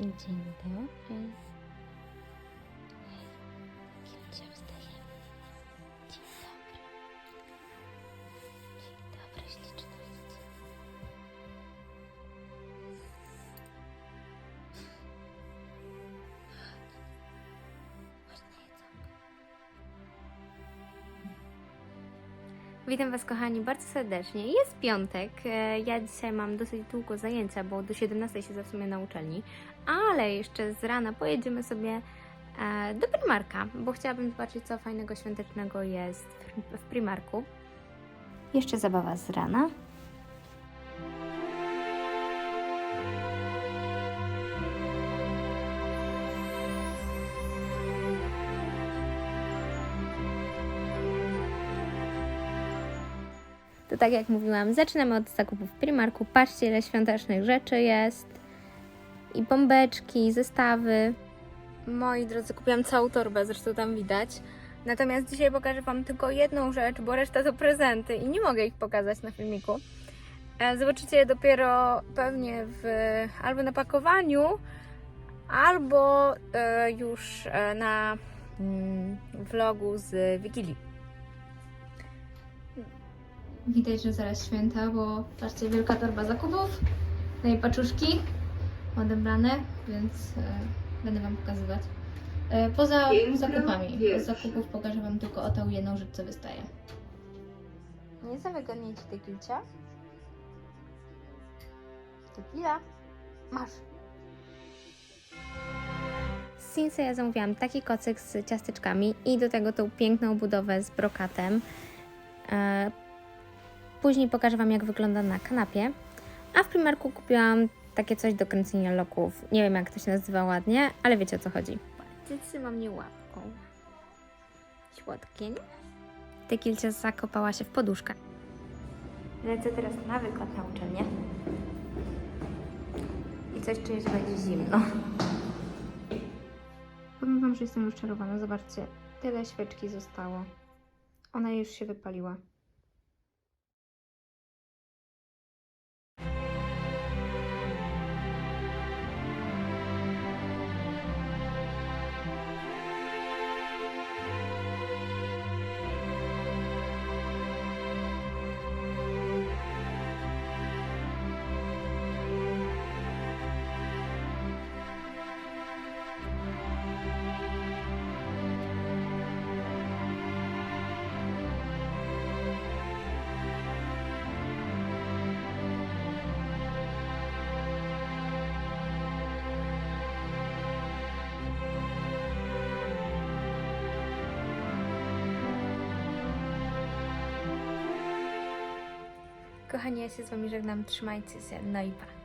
In the offers. Witam Was kochani bardzo serdecznie. Jest piątek. E, Ja dzisiaj mam dosyć długo zajęcia, bo do 17 siedzę w na uczelni, ale jeszcze z rana pojedziemy sobie e, do Primarka, bo chciałabym zobaczyć co fajnego świątecznego jest w Primarku. Jeszcze zabawa z rana. To tak jak mówiłam, zaczynamy od zakupów w Primarku. Patrzcie, ile świątecznych rzeczy jest. I bombeczki, i zestawy. Moi drodzy, kupiłam całą torbę, zresztą tam widać. Natomiast dzisiaj pokażę Wam tylko jedną rzecz, bo reszta to prezenty i nie mogę ich pokazać na filmiku. E, Zobaczycie je dopiero pewnie w, albo na pakowaniu, albo e, już e, na mm, vlogu z Wigilii. Widać, że zaraz święta, bo patrzcie, wielka torba zakupów, no i paczuszki odebrane, więc e, będę Wam pokazywać. E, poza Piękno zakupami, z zakupów pokażę Wam tylko o tą jedną rzecz, co wystaje. Nie za wygodnie Ci tequilcia? Tequila? Masz. Z Sinsa ja zamówiłam taki kocyk z ciasteczkami i do tego tą piękną budowę z brokatem. E, Później pokażę Wam, jak wygląda na kanapie. A w Primarku kupiłam takie coś do kręcenia loków. Nie wiem, jak to się nazywa ładnie, ale wiecie o co chodzi. Trzyma mnie łapką. Słodkie, nie? Tekilcia zakopała się w poduszkę. Lecę teraz na wykład na uczelnię. I coś czuję, że będzie zimno. Powiem Wam, że jestem już czarowana. Zobaczcie, tyle świeczki zostało. Ona już się wypaliła. Kochani, ja się z Wami żegnam. Trzymajcie się. No i pa.